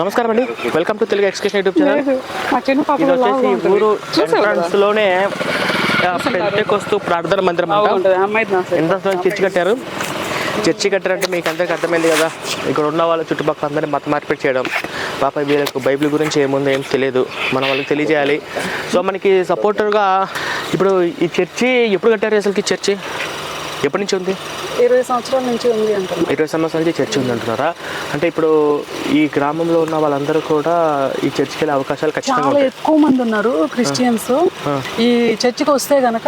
నమస్కారం అండి. Welcome to Telugu ఎక్స్కేషన్ YouTube channel ఇది వచ్చేసి. ఊరు? ఎంట్రన్స్లోనే పెద్దకొస్తూ ప్రార్థన మందిరం. ఎంట్రన్స్లో చర్చి కట్టారు. చర్చి కట్టారంటే మీకు అందరికి అర్థమైంది కదా. ఇక్కడ ఉన్న వాళ్ళ చుట్టుపక్కల అందరినీ మత మార్పిడి చేయడం. పాప వీళ్ళకు బైబిల్ గురించి ఏముందో ఏం తెలియదు మనం వాళ్ళకి తెలియజేయాలి. సో మనకి సపోర్టర్గా ఇప్పుడు ఈ చర్చి ఎప్పుడు కట్టారు అసలుకి చర్చి? ఎప్పటి నుంచి ఉంది? ఇరవై సంవత్సరాల నుంచి ఉంది అంటున్నా ఇరవై సంవత్సరాల నుంచి చర్చి ఉంది అంటున్నారా? అంటే ఇప్పుడు ఈ గ్రామంలో ఉన్న వాళ్ళందరూ కూడా ఈ చర్చికి వెళ్ళే అవకాశాలు ఖచ్చితంగా చాలా ఎక్కువ మంది ఉన్నారు క్రిస్టియన్స్. ఈ చర్చికి వస్తే గనక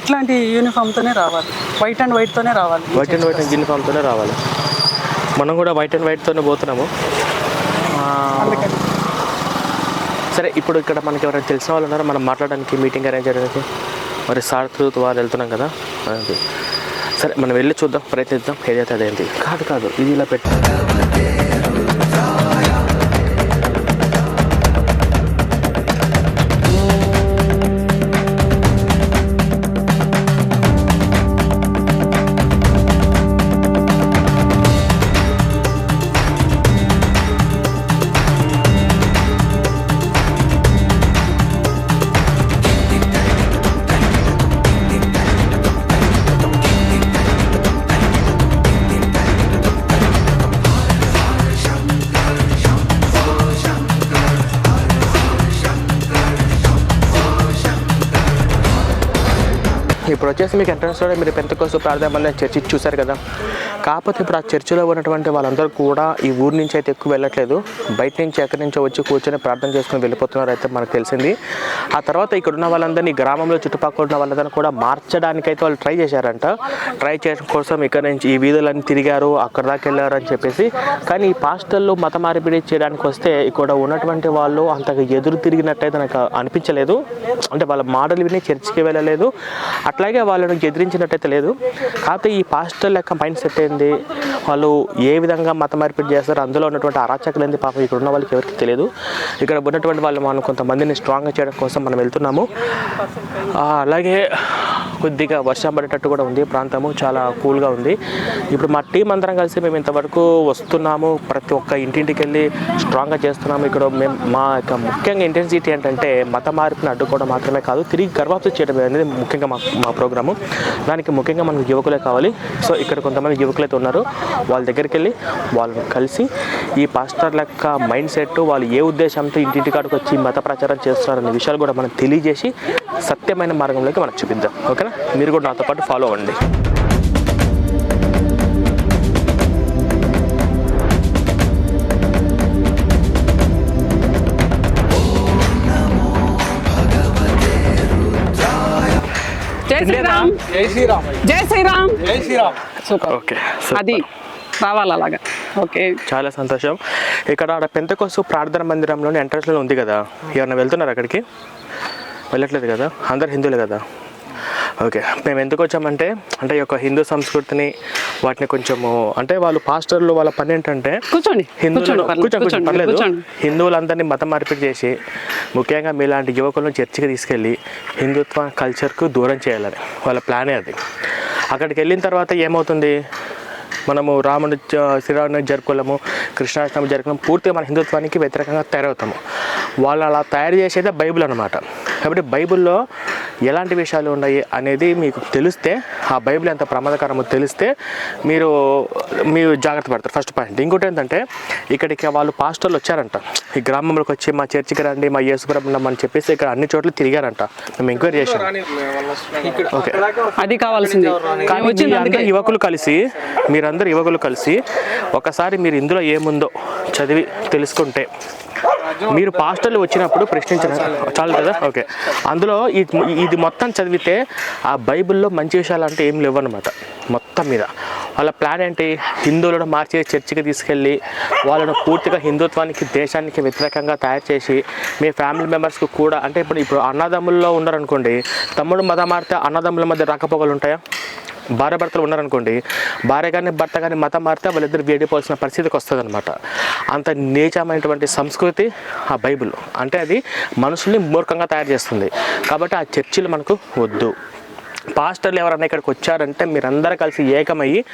ఇట్లాంటి యూనిఫామ్ తోనే రావాలి. వైట్ అండ్ వైట్ తోనే రావాలి. వైట్ అండ్ వైట్ యూనిఫామ్తోనే రావాలి. మనం కూడా వైట్ అండ్ వైట్తోనే పోతున్నాము. అందుకని. సరే ఇప్పుడు ఇక్కడ మనకి ఎవరైనా తెలిసిన వాళ్ళు ఉన్నారో? మనం మాట్లాడడానికి మీటింగ్ అరేంజ్ చేయడానికి. మరి సార్ త్రూ వాళ్ళు వెళ్తున్నాం కదా? అది. సరే మనం వెళ్ళి చూద్దాం ప్రయత్నిద్దాం. ఏదైతే అదేంటి? కాదు కాదు. ఇది ఇలా పెట్టి. ఇప్పుడు వచ్చేసి మీకు ఎంట్రన్స్లో మీరు పెద్ద కోసం ప్రార్థన మందిరం చర్చి చూశారు కదా. కాకపోతే ఇప్పుడు ఆ చర్చిలో ఉన్నటువంటి వాళ్ళందరూ కూడా ఈ ఊరు నుంచి అయితే ఎక్కువ వెళ్ళట్లేదు. బయట నుంచి ఎక్కడి నుంచో వచ్చి కూర్చొని ప్రార్థన చేసుకుని వెళ్ళిపోతున్నారు అయితే మనకు తెలిసింది. ఆ తర్వాత ఇక్కడ ఉన్న వాళ్ళందరినీ గ్రామంలో చుట్టుపక్కల ఉన్న వాళ్ళందరినీ కూడా మార్చడానికైతే వాళ్ళు ట్రై చేశారంట. ట్రై చేయడం కోసం ఇక్కడ నుంచి ఈ వీధులన్నీ తిరిగారు అక్కడ దాకా వెళ్ళారు అని చెప్పేసి. కానీ ఈ పాస్టల్లో మత మార్పిడి చేయడానికి వస్తే ఇక్కడ ఉన్నటువంటి వాళ్ళు అంతగా ఎదురు తిరిగినట్టయితే నాకు అనిపించలేదు. అంటే వాళ్ళ మాటలు విని చర్చికి వెళ్ళలేదు. అట్లాగే వాళ్ళను ఎదిరించినట్టయితే లేదు. కాకపోతే ఈ పాస్టర్ యొక్క మైండ్ సెట్ ఏంది వాళ్ళు ఏ విధంగా మత మార్పిడి చేస్తారు అందులో ఉన్నటువంటి అరాచకులు ఏంది పాపం ఇక్కడ ఉన్న వాళ్ళకి ఎవరికి తెలియదు. ఇక్కడ ఉన్నటువంటి వాళ్ళు మనం కొంతమందిని స్ట్రాంగ్గా చేయడం కోసం మనం వెళ్తున్నాము. అలాగే కొద్దిగా వర్షం పడేటట్టు కూడా ఉంది. ప్రాంతము చాలా కూల్గా ఉంది. ఇప్పుడు మా టీం అందరం కలిసి మేము ఇంతవరకు వస్తున్నాము. ప్రతి ఒక్క ఇంటింటికి వెళ్ళి స్ట్రాంగ్గా చేస్తున్నాము. ఇక్కడ మేము మా యొక్క ముఖ్యంగా ఇంటెన్సిటీ ఏంటంటే మత మార్పుని అడ్డుకోవడం మాత్రమే కాదు తిరిగి గర్వాప్తి చేయడం అనేది ముఖ్యంగా మా మా ప్రోగ్రాము దానికి ముఖ్యంగా మనకు యువకులే కావాలి. సో ఇక్కడ కొంతమంది యువకులైతే ఉన్నారు వాళ్ళ దగ్గరికి వెళ్ళి వాళ్ళని కలిసి ఈ పాస్టర్ లెక్క మైండ్ సెట్ వాళ్ళు ఏ ఉద్దేశంతో ఇంటింటి కాడికి వచ్చి మత ప్రచారం చేస్తున్నారనే విషయాలు కూడా మనం తెలియజేసి సత్యమైన మార్గంలోకి మనం చూపిద్దాం. ఓకేనా? మీరు కూడా నాతో పాటు ఫాలో అవ్వండి. జై శ్రీరామ్. జై శ్రీరామ్. జై శ్రీరామ్. జై శ్రీరామ్. సూపర్. ఓకే అది రావాలి అలాగా. ఓకే. చాలా సంతోషం. ఇక్కడ ఆడ పెంతకోసు ప్రార్థన మందిరంలోని ఎంట్రన్స్లో ఉంది కదా. ఎవరైనా వెళ్తున్నారు అక్కడికి? వెళ్ళట్లేదు కదా? అందరు హిందువులే కదా? ఓకే. మేము ఎందుకు వచ్చామంటే అంటే ఈ యొక్క హిందూ సంస్కృతిని వాటిని కొంచెము అంటే వాళ్ళు పాస్టర్లు వాళ్ళ పని ఏంటంటే కూర్చోండి హిందువులు పర్లేదు, కూర్చోండి. హిందువులందరినీ మతం మార్పిడి చేసి ముఖ్యంగా మీలాంటి యువకులను చర్చికి తీసుకెళ్ళి హిందుత్వ కల్చర్కు దూరం చేయాలని వాళ్ళ ప్లానే అది. అక్కడికి వెళ్ళిన తర్వాత ఏమవుతుంది? మనము రాముని జ- శ్రీరాముని జరుపుకోలేము కృష్ణాష్టమి జరుపుకోలేము పూర్తిగా మన హిందుత్వానికి వ్యతిరేకంగా తయారవుతాము. వాళ్ళు అలా తయారు చేసేదే బైబిల్ అనమాట కాబట్టి బైబిల్లో ఎలాంటి విషయాలు ఉన్నాయి అనేది మీకు తెలిస్తే ఆ బైబిల్ ఎంత ప్రమాదకరమో తెలిస్తే మీరు మీరు జాగ్రత్త పడతారు. ఫస్ట్ పాయింట్ ఇంకోటి ఏంటంటే ఇక్కడికి వాళ్ళు పాస్టర్లు వచ్చారంట. ఈ గ్రామంలోకి వచ్చి మా చర్చికి రండి మా యేసుప్రభు అని చెప్పేసి ఇక్కడ అన్ని చోట్ల తిరిగారంట. మేము ఎంక్వైరీ చేసాం ఓకే అది కావాల్సింది. కానీ యువకులు కలిసి మీరందరూ యువకులు కలిసి ఒకసారి మీరు ఇందులో ఏముందో చదివి తెలుసుకుంటే. మీరు పాస్టర్లు వచ్చినప్పుడు ప్రశ్నించిన చాలు కదా? ఓకే. అందులో ఇది మొత్తం చదివితే ఆ బైబిల్లో మంచి విషయాలు అంటే ఏం లేవు అనమాట మొత్తం మీద. వాళ్ళ ప్లాన్ ఏంటి? హిందువులను మార్చి చర్చికి తీసుకెళ్ళి వాళ్ళను పూర్తిగా హిందుత్వానికి దేశానికి వ్యతిరేకంగా తయారు చేసి మీ ఫ్యామిలీ మెంబర్స్కి కూడా అంటే ఇప్పుడు ఇప్పుడు అన్నదమ్ముల్లో ఉన్నారనుకోండి తమ్ముడు మత మారితే అన్నదమ్ముల మధ్య రాకపోకలు ఉంటాయా? భార్య భర్తలు ఉన్నారనుకోండి భార్య కానీ భర్త కానీ మతం మారితే వాళ్ళిద్దరు వేడిపోవాల్సిన పరిస్థితికి వస్తుంది అనమాట అంత నీచమైనటువంటి సంస్కృతి ఆ బైబిల్. అంటే అది మనుషుల్ని మూర్ఖంగా తయారు చేస్తుంది. కాబట్టి ఆ చర్చిలు మనకు వద్దు. పాస్టర్లు ఎవరైనా ఇక్కడికి వచ్చారంటే మీరందరూ కలిసి ఏకమయ్యి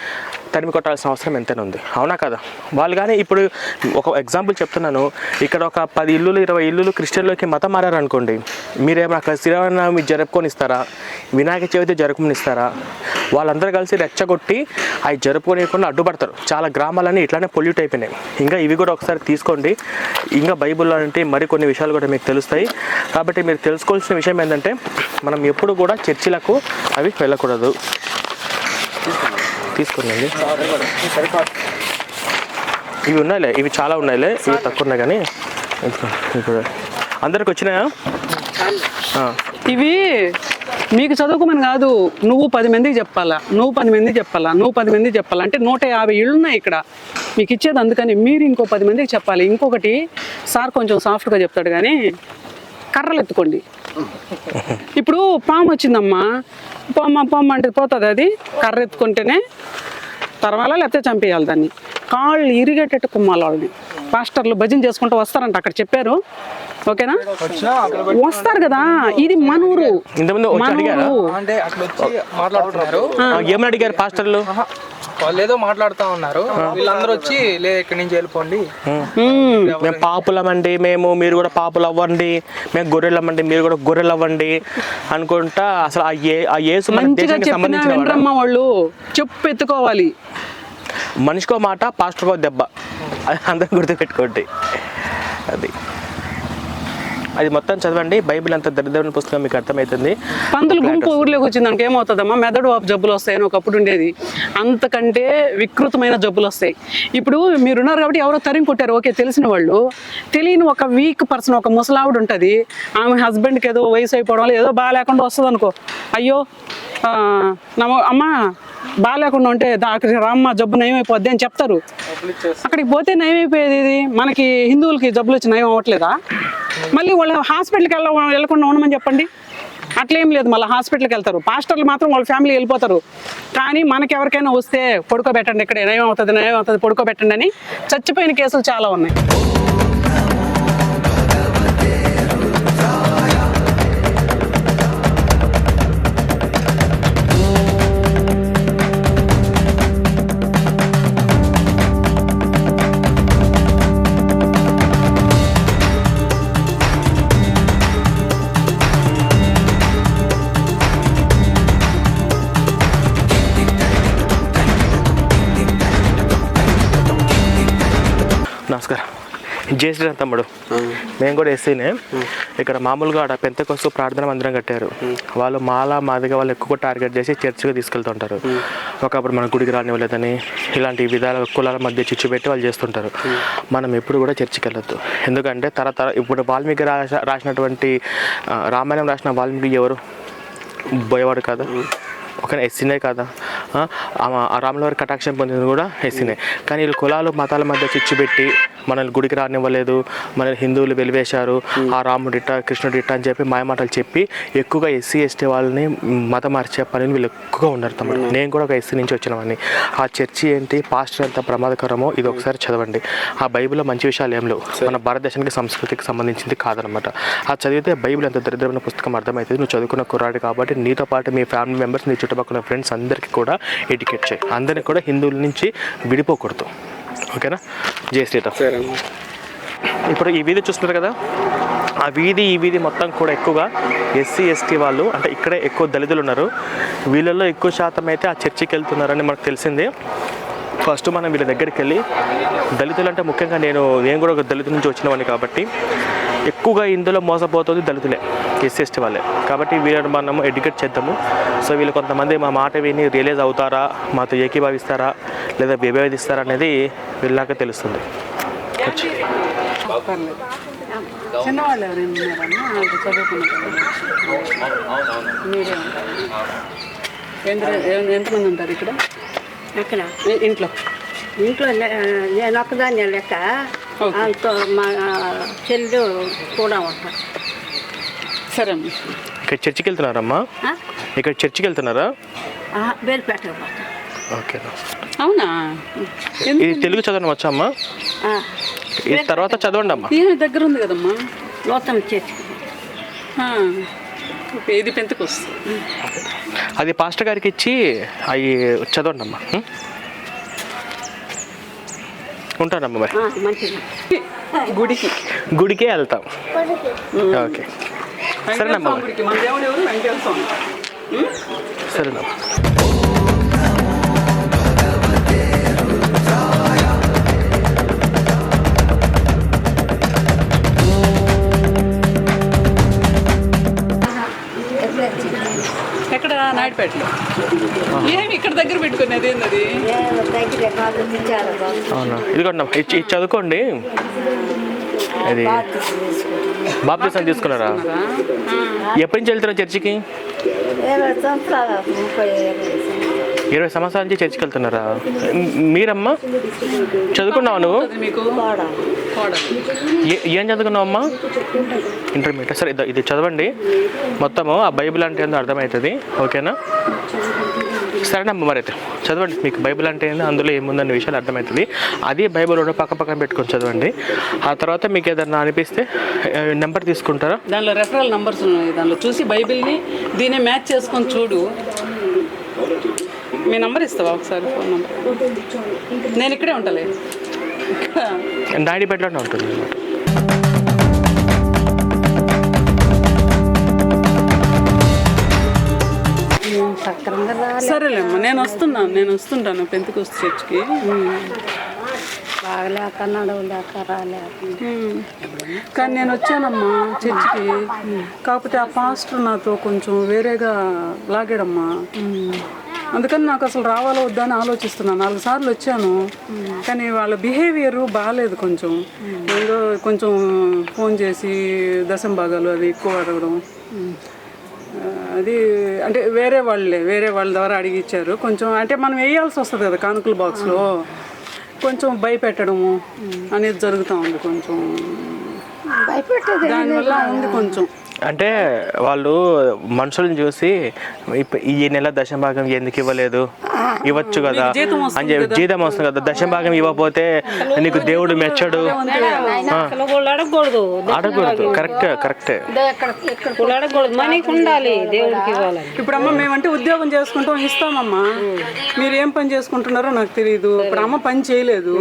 తరిమి కొట్టాల్సిన అవసరం ఎంతైనా ఉంది. అవునా కదా? వాళ్ళు కానీ ఇప్పుడు ఒక ఎగ్జాంపుల్ చెప్తున్నాను. ఇక్కడ ఒక పది ఇల్లులు ఇరవై ఇల్లులు క్రిస్టియన్లోకి మతం మారారనుకోండి మీరేమో అక్కడ శ్రీరామనవమి జరుపుకొని ఇస్తారా? వినాయక చవితి జరుపుకొని ఇస్తారా? వాళ్ళందరూ కలిసి రెచ్చగొట్టి అవి జరుపుకోనియకుండా అడ్డుపడతారు. చాలా గ్రామాలన్నీ ఇట్లానే పొల్యూట్ అయిపోయినాయి. ఇంకా ఇవి కూడా ఒకసారి తీసుకోండి. ఇంకా బైబిల్లో అంటే మరికొన్ని విషయాలు కూడా మీకు తెలుస్తాయి. కాబట్టి మీరు తెలుసుకోవాల్సిన విషయం ఏంటంటే మనం ఎప్పుడు కూడా చర్చిలకు అవి వెళ్ళకూడదు. తీసుకోండి. ఇవి ఉన్నాయిలే ఇవి చాలా ఉన్నాయిలే. ఇవి తక్కువ ఉన్నాయి కానీ అందరికి వచ్చినాయా? ఇవి మీకు చదువుకోమని కాదు నువ్వు పది మందికి చెప్పాలా నువ్వు పది మందికి చెప్పాలా నువ్వు పది మందికి చెప్పాలా అంటే నూట యాభై ఇళ్ళు ఉన్నాయి ఇక్కడ. మీకు ఇచ్చేది అందుకని మీరు ఇంకో పది మందికి చెప్పాలి. ఇంకొకటి సార్ కొంచెం సాఫ్ట్గా చెప్తాడు కానీ కర్రలు ఎత్తుకోండి. ఇప్పుడు పాము వచ్చిందమ్మా. పొమ్మ పొమ్మ అంటే పోతుంది అది. కర్ర ఎత్తుకుంటేనే తర్వాత లేకపోతే చంపేయాలి దాన్ని. కాళ్ళు ఇరిగేటట్టు కుమ్మాలి వాళ్ళని. పాస్టర్లు భజన చేసుకుంటూ వస్తారంట అక్కడ చెప్పారు. ఓకేనా? వస్తారు కదా ఇది మనూరు. ఇంతకుముందు వచ్చి అడిగారా? మనూరు అంటే అట్లా వచ్చి మాట్లాడుతున్నారు. ఆ, ఏమని అడిగారు పాస్టర్లు? వాళ్ళు ఏదో మాట్లాడుతా ఉన్నారు. వీళ్ళందరూ వచ్చి లే ఇక్కడి నుంచి వెళ్ళిపోండి. మ్మ్. పాపులమండి మేము మీరు కూడా పాపులు అవ్వండి మేము గొర్రెలమ్మండి మీరు కూడా గొర్రెలు అవ్వండి అనుకుంటా అసలు ఆ ఏ ఆ యేసు మన దేశానికి సంబంధించిన వాడా? వినరమ్మా వాళ్ళు. చెప్పు ఎత్తుకోవాలి. మనిషికో మాట పాస్టర్కో దెబ్బ. అది అందరూ గుర్తుపెట్టుకోండి. అది. అది మొత్తం చదవండి బైబిల్ అంత దరిద్రమైన పుస్తకం మీకు అర్థమవుతుంది పందులు గుంపు ఊర్లోకి వచ్చింది దానికి ఏమవుతుందమ్మా? మెదడు వాపు జబ్బులు వస్తాయని ఒకప్పుడు ఉండేది. అంతకంటే వికృతమైన జబ్బులు వస్తాయి. ఇప్పుడు మీరున్నారు కాబట్టి ఎవరో తరిమి కొట్టారు. ఓకే తెలిసిన వాళ్ళు. తెలియని ఒక వీక్ పర్సన్ ఒక ముసలావిడ ఉంటుంది. ఆమె హస్బెండ్కి ఏదో వయసు అయిపోవడం వల్ల ఏదో బాగా లేకుండా వస్తుంది అనుకో అయ్యో ఆ, నమ్మ అమ్మ బాగా లేకుండా ఉంటే దా- అక్కడికి రామ్మ జబ్బు నయం అయిపోద్ది అని చెప్తారు. అక్కడికి పోతే నయం అయిపోయేది ఇది మనకి హిందువులకి జబ్బులు వచ్చి నయం అవ్వట్లేదా? మళ్ళీ వాళ్ళు హాస్పిటల్కి వెళ్ళ వెళ్ళకుండా ఉండమని చెప్పండి. అట్లేం లేదు మళ్ళీ హాస్పిటల్కి వెళ్తారు. పాస్టర్లు మాత్రం వాళ్ళ ఫ్యామిలీ వెళ్ళిపోతారు. కానీ మనకి ఎవరికైనా వస్తే పడుకోబెట్టండి ఇక్కడ నయం అవుతుంది నయం అవుతుంది పడుకోబెట్టండి అని చచ్చిపోయిన కేసులు చాలా ఉన్నాయి. జై శ్రీరామ్ తమ్ముడు. మేము కూడా ఎస్సీనే. ఇక్కడ మామూలుగా ఆడ పెంతకొస్తు ప్రార్థన మందిరం కట్టారు. వాళ్ళు మాల మాదిగా వాళ్ళు ఎక్కువ టార్గెట్ చేసి చర్చికి తీసుకెళ్తుంటారు. ఒకప్పుడు మన గుడికి రానివ్వలేదని ఇలాంటి విధాల కులాల మధ్య చిచ్చు పెట్టి వాళ్ళు చేస్తుంటారు. మనం ఎప్పుడు కూడా చర్చికి వెళ్ళొద్దు. ఎందుకంటే తరతర ఇప్పుడు వాల్మీకి రాస రాసినటువంటి రామాయణం రాసిన వాల్మీకి ఎవరు? బోయేవాడు కదా? ఒక ఎస్సీనే కదా? రాముల వారి కటాక్షం పొందింది కూడా ఎస్సీనే. కానీ వీళ్ళు కులాలు మతాల మధ్య చిచ్చు పెట్టి మనల్ని గుడికి రానివ్వలేదు మనల్ని హిందువులు వెలివేశారు ఆ రాముడు ఇట్ట కృష్ణుడు ఇట్ట అని చెప్పి మాయమాటలు చెప్పి ఎక్కువగా ఎస్సీ ఎస్టీ వాళ్ళని మతం మార్చే పని వీళ్ళు ఎక్కువగా ఉన్నారు తమ్ముడు. నేను కూడా ఒక ఎస్సీ నుంచి వచ్చినవాడిని. ఆ చర్చి ఏంటి పాస్టర్ ఎంత ప్రమాదకరమో ఇది ఒకసారి చదవండి. ఆ బైబిల్లో మంచి విషయాలు ఏం లేవు. మన భారతదేశానికి సంస్కృతికి సంబంధించింది కాదనమాట ఆ చదివితే బైబిల్ ఎంత దరిద్రమైన పుస్తకం అర్థమవుతుంది నువ్వు చదువుకున్న కుర్రాడు కాబట్టి నీతో పాటు మీ ఫ్యామిలీ మెంబర్స్ నీ చుట్టుపక్కల ఫ్రెండ్స్ అందరికీ కూడా ఎడ్యుకేట్ చేయి. అందరినీ కూడా హిందువుల నుంచి విడిపోకూడదు. ఓకేనా? జై శ్రీరామ్ ఇప్పుడు ఈ వీధి చూస్తున్నారు కదా? ఆ వీధి ఈ వీధి మొత్తం కూడా ఎక్కువగా ఎస్సీ ఎస్టీ వాళ్ళు అంటే ఇక్కడే ఎక్కువ దళితులు ఉన్నారు. వీళ్ళల్లో ఎక్కువ శాతం అయితే ఆ చర్చికి వెళ్తున్నారని మనకు తెలిసింది. ఫస్ట్ మనం వీళ్ళ దగ్గరికి వెళ్ళి దళితులు అంటే ముఖ్యంగా నేను నేను కూడా ఒక దళితు నుంచి వచ్చినవాడిని కాబట్టి ఎక్కువగా ఇందులో మోసపోతుంది దళితులే ఎస్సీ ఎస్టీ వాళ్ళే. కాబట్టి వీళ్ళని మనము ఎడ్యుకేట్ చేద్దాము. సో వీళ్ళు కొంతమంది మా మాట విని రియలైజ్ అవుతారా? మాతో ఏకీభవిస్తారా? లేదా విభేదిస్తారా అనేది వీళ్ళకి తెలుస్తుంది. చిన్నవాళ్ళు ఎవరైనా ఎంతమంది ఉంటారు ఇక్కడ? ఇంట్లో. ఇంట్లో నేను ఒక్కదాన్ని లెక్క. అంత మా చెల్లు కూడా ఉంటాను సరే అమ్మా. ఇక్కడ చర్చికి వెళ్తున్నారమ్మా? ఇక్కడ చర్చికి వెళ్తున్నారా? బేరుపేట పోతాను ఓకే. అవునా? ఇది తెలుగు చదవడం వచ్చా అమ్మా. ఇది తర్వాత చదవండి అమ్మా. దీని దగ్గర ఉంది కదమ్మా? చేసి ఆ. ఇది పెంతకొస్తుంది. అది పాస్టర్ గారికి ఇచ్చి అవి చదవండి అమ్మా? ఉంటానమ్మా మరి. మంచిది. గుడికి. గుడికే వెళ్తాం. ఓకే. సరేనమ్మా సరేనమ్మా. నాయుడుపేటలో ఏమి ఇక్కడ దగ్గర పెట్టుకునేది తెచ్చారు అవునా? ఇదిగోండి ఇది చదువుకోండి. ఇది బాప్తీసం తీసుకున్నారా? ఎప్పటి నుంచి వెళ్తారా చర్చికి? ఇరవై సంవత్సరాల నుంచి చర్చికి వెళ్తున్నారా మీరమ్మా? చదువుకున్నావు నువ్వు? ఏ- ఏం చదువుకున్నావు అమ్మా ఇంటర్మీడియట్ సరే ఇది- ఇది చదవండి. మొత్తము ఆ బైబిల్ అంటే ఏందో అర్థమవుతుంది. ఓకేనా? సరేనమ్మా మరి అయితే చదవండి. మీకు బైబిల్ అంటే ఏందో అందులో ఏముందనే విషయాలు అర్థమవుతుంది. అది బైబిల్ రెండు పక్క పక్కన పెట్టుకొని చదవండి. ఆ తర్వాత మీకు ఏదన్నా అనిపిస్తే నెంబర్ తీసుకుంటారా? దానిలో రెఫరల్ నెంబర్స్ ఉన్నాయి. దానిలో చూసి బైబిల్ని దీన్ని మ్యాచ్ చేసుకొని చూడు. మీ నంబర్ ఇస్తావా ఒకసారి? Phone number. నేను ఇక్కడే ఉంటాలే. ఇక్కడ నాయుడుపేటలోనే ఉంటుంది. సరేలేమ్మా నేను వస్తున్నాను నేను వస్తుంటాను పెంతుకొస్తు చర్చ్కి. బాగలేక నడవలేక రాలేక కానీ నేను వచ్చానమ్మా చర్చికి. కాకపోతే ఆ పాస్టర్ నాతో కొంచెం వేరేగా లాగాడమ్మా. అందుకని నాకు అసలు రావాలో వద్దా అని ఆలోచిస్తున్నాను. నాలుగు సార్లు వచ్చాను. కానీ వాళ్ళ బిహేవియర్ బాగాలేదు కొంచెం. ఏదో కొంచెం ఫోన్ చేసి దశం భాగాలు అది ఎక్కువ అడగడం. అది అంటే వేరే వాళ్ళే వేరే వాళ్ళ ద్వారా అడిగిచ్చారు కొంచెం అంటే మనం వేయాల్సి వస్తుంది కదా కానుకల బాక్స్లో. కొంచెం భయపెట్టడము అనేది జరుగుతూ ఉంది కొంచెం. దానివల్ల ఉంది కొంచెం. అంటే వాళ్ళు మనుషులను చూసి ఇప్ప- ఈ నెల దశభాగం ఎందుకు ఇవ్వలేదు? ఇవ్వచ్చు కదా. జీతం వస్తుంది అని చెప్పి జీతం వస్తుంది కదా. దశభాగం ఇవ్వకపోతే నీకు దేవుడు మెచ్చడు. అడగకూడదు. అడగకూడదు. కరెక్ట్ కరెక్టే. ఇప్పుడు అమ్మ మేమంటే ఉద్యోగం చేసుకుంటాం ఇస్తామమ్మా. మీరు ఏం పని చేసుకుంటున్నారో నాకు తెలియదు ఇప్పుడు అమ్మ పని చేయలేదు.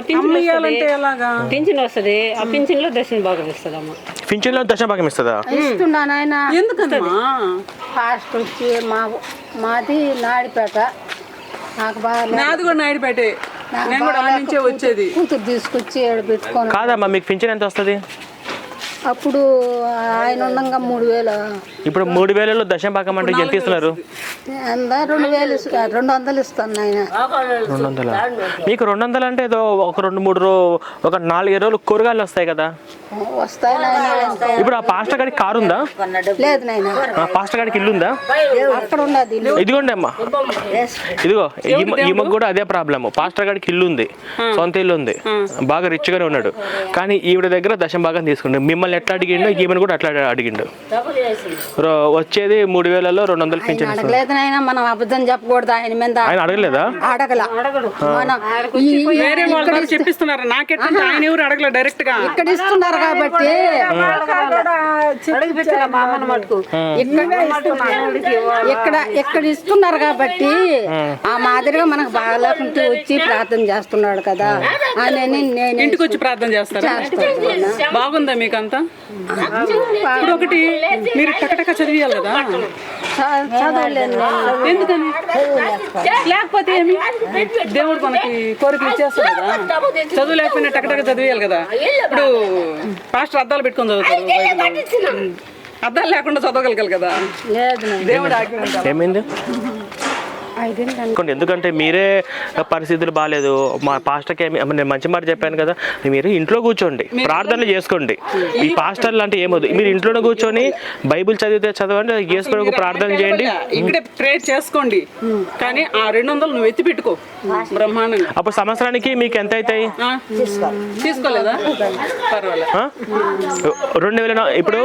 పింఛన్ ఎలాగా? పింఛన్ వస్తుంది. ఆ పింఛన్లో దర్శనం బాగా ఇస్తుంది అమ్మ పింఛన్లో దశభాగం ఇస్తుందా? ఇస్తున్నాను ఆయన ఎందుకమ్మా? ఫాస్ట్ వచ్చి మా మాది నాడిపేట నాకు బాగా నాది కూడా నాయుడుపేటే. నేను కూడా ఆ నుంచే వచ్చేది. కూతురు తీసుకొచ్చి ఏడు పెట్టుకొని కాదమ్మా మీకు పింఛన్ ఎంత వస్తుంది? అప్పుడు ఆయన ఉండగా మూడు వేలు. ఇప్పుడు మూడు వేలలో దశభాగం అంటే ఎంత ఇస్తున్నారు ఎంత? రెండు వేలు రెండు వందలు ఇస్తాను ఆయన. రెండు వందల? మీకు రెండు వందలు అంటే ఏదో ఒక రెండు మూడు రో ఒక నాలుగు రోజులు కూరగాయలు వస్తాయి కదా? వస్తాయి నాయన. ఇప్పుడు ఆ పాస్టర్ గారికి కారు ఉందా? లేదు నాయన. ఆ పాస్టర్ గారికి ఇల్లు ఉందా? అక్కడ ఉండదు ఇల్లు. ఇదిగోండి అమ్మా. ఇదిగో ఈమె- ఈమెకు కూడా అదే ప్రాబ్లమ్. పాస్టర్ గారికి ఇల్లు ఉంది సొంత ఇల్లు ఉంది. బాగా రిచ్ గానే ఉన్నాడు. కానీ ఈవిడ దగ్గర దశం భాగం తీసుకుండు మిమ్మల్ని ఎట్లా అడిగిండో ఈమెను కూడా అట్లా అడిగిండు. రో- వచ్చేది మూడు వేలలో రెండు వందలు పింఛన్ ఇస్తుంది. అడగలేదు నాయన మనం అబద్ధం చెప్పకూడదు ఆయన మీద. ఆయన అడగలేదా? అడగల. చెప్పిస్తున్నారు. నాకెట్లా ఆయన ఎవరు అడగలేదు డైరెక్ట్గా. ఇక్కడ ఇస్తున్నారు కాబట్టి. ఇక్కడ ఇక్కడ ఇస్తున్నారు కాబట్టి ఆ. మాదిరిగా మనకు బాగాలేకుంటే వచ్చి ప్రార్థన చేస్తున్నాడు కదా. అని నేను ఇంటికి వచ్చి ప్రార్థన చేస్తారా? చేస్తాను. బాగుందా మీకు అంతా ఇప్పుడు ఒకటి మీరు టకటక చదివియాలి కదా. ఎందుకని లేకపోతే ఏమి దేవుడు మనకి కోరికలు ఇచ్చేస్తాడు కదా చదువు లేకపోయినా టకటక చదివేయాలి కదా ఇప్పుడు పాస్టర్ అద్దాలు పెట్టుకొని చదువుతారు బైబిల్. అద్దాలు లేకుండా చదవగలగాలి కదా. దేవుడు. ఏమైంది అనుకోండి. ఎందుకంటే మీరే పరిస్థితులు బాగాలేదు. మా పాస్టర్కి ఏమి నేను మంచి మాట చెప్పాను కదా. మీరు ఇంట్లో కూర్చోండి. ప్రార్థనలు చేసుకోండి. ఈ పాస్టర్లు అంటే ఏమవుతుంది మీరు ఇంట్లోనే కూర్చొని బైబిల్ చదివితే చదవండి ప్రభువుకు ప్రార్థన చేయండి. ఇక్కడే ప్రే చేసుకోండి. కానీ ఆ రెండు వందలు నువ్వు ఎత్తి పెట్టుకో. బ్రహ్మాండంగా. అప్పుడు సంవత్సరానికి మీకు ఎంత అవుతాయి? ఆ? తీసుకోలేదా? రెండు వేల ఇప్పుడు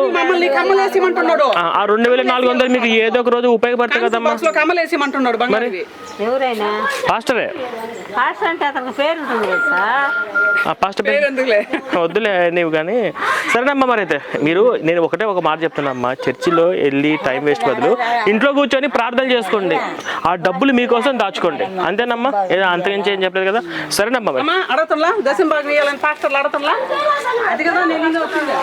ఆ, ఆ రెండు వేల నాలుగు వందలు మీకు ఏదో ఒక రోజు ఉపయోగపడుతుంది కదమ్మా. ఎవరైనా? పాస్టరే. హార్ట్స్ అంటే అతనికి పేరు ఉంటుంది కదా సార్ ఆ పాస్టర్ పేరు? వద్దులే నీవు కానీ సరేనమ్మా మరి అయితే మీరు నేను ఒకటే ఒక మాట చెప్తున్నామ్మా చర్చిలో వెళ్ళి టైం వేస్ట్ బదులు ఇంట్లో కూర్చొని ప్రార్థన చేసుకోండి. ఆ డబ్బులు మీకోసం దాచుకోండి. అంతేనమ్మా? ఏదో అంతకించి ఏం చెప్పలేదు కదా? సరేనమ్మా మరి. అమ్మా అడగతంలా దశం భాగం ఇవ్వాలని పాస్టర్లు అడగతంలా అది కదా నేను ఇంకా వచ్చింది.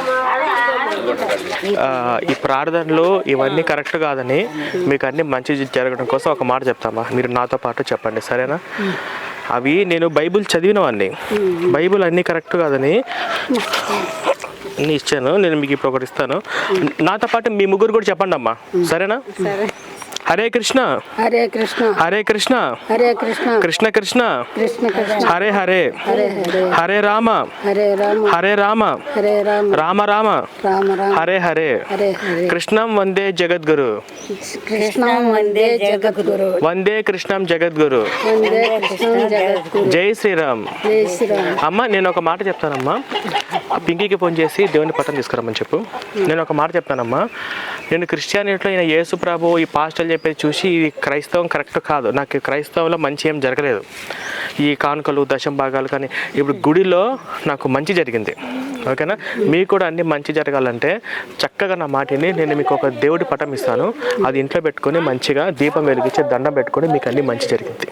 ఆ, ఈ ప్రార్థనలు ఇవన్నీ కరెక్ట్ కాదని మీకు అన్ని మంచి జరగడం కోసం ఒక మాట చెప్తామా మీరు నాతో పాటు చెప్పండి సరేనా? అవి నేను బైబిల్ చదివిన వాడిని బైబిల్ అన్నీ కరెక్ట్ కాదని ఇచ్చాను నేను మీకు ఇప్పుడు ఒకటి ఇస్తాను. నాతో పాటు మీ ముగ్గురు కూడా చెప్పండి అమ్మా సరేనా? హరే కృష్ణ. హరే కృష్ణ. హరే కృష్ణ. హరే కృష్ణ. కృష్ణ కృష్ణ. కృష్ణ కృష్ణ. హరే హరే. హరే రామ. హరే రామ. హరే రామ. హరే రామ. రామ రామ. రామ రామ. హరే హరే. కృష్ణం వందే జగద్గురు. కృష్ణ వందే జగద్గురు. వందే కృష్ణం జగద్గురు. వందే కృష్ణ జగద్గురు. జై శ్రీరామ్. జై శ్రీరామ్. అమ్మ నేను ఒక మాట చెప్తానమ్మా. పింకీకి ఫోన్ చేసి దేవుని పట్టం తీసుకురమ్మని చెప్పు. నేను ఒక మాట చెప్తానమ్మా. నేను క్రిస్టియానిటీలో ఈయన యేసు ప్రభు ఈ పాస్టల్ చెప్పేది చూసి ఇది క్రైస్తవం కరెక్ట్ కాదు. నాకు క్రైస్తవంలో మంచి ఏం జరగలేదు. ఈ కానుకలు దశం భాగాలు కానీ ఇప్పుడు గుడిలో నాకు మంచి జరిగింది. ఓకేనా? మీకు కూడా అన్ని మంచి జరగాలంటే చక్కగా నా మాటిని నేను మీకు ఒక దేవుడి పటం ఇస్తాను. అది ఇంట్లో పెట్టుకొని మంచిగా దీపం వెలిగించి దండం పెట్టుకొని మీకు అన్ని మంచి జరిగింది.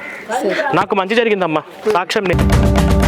నాకు మంచి జరిగిందమ్మా. సాక్ష్యం నే-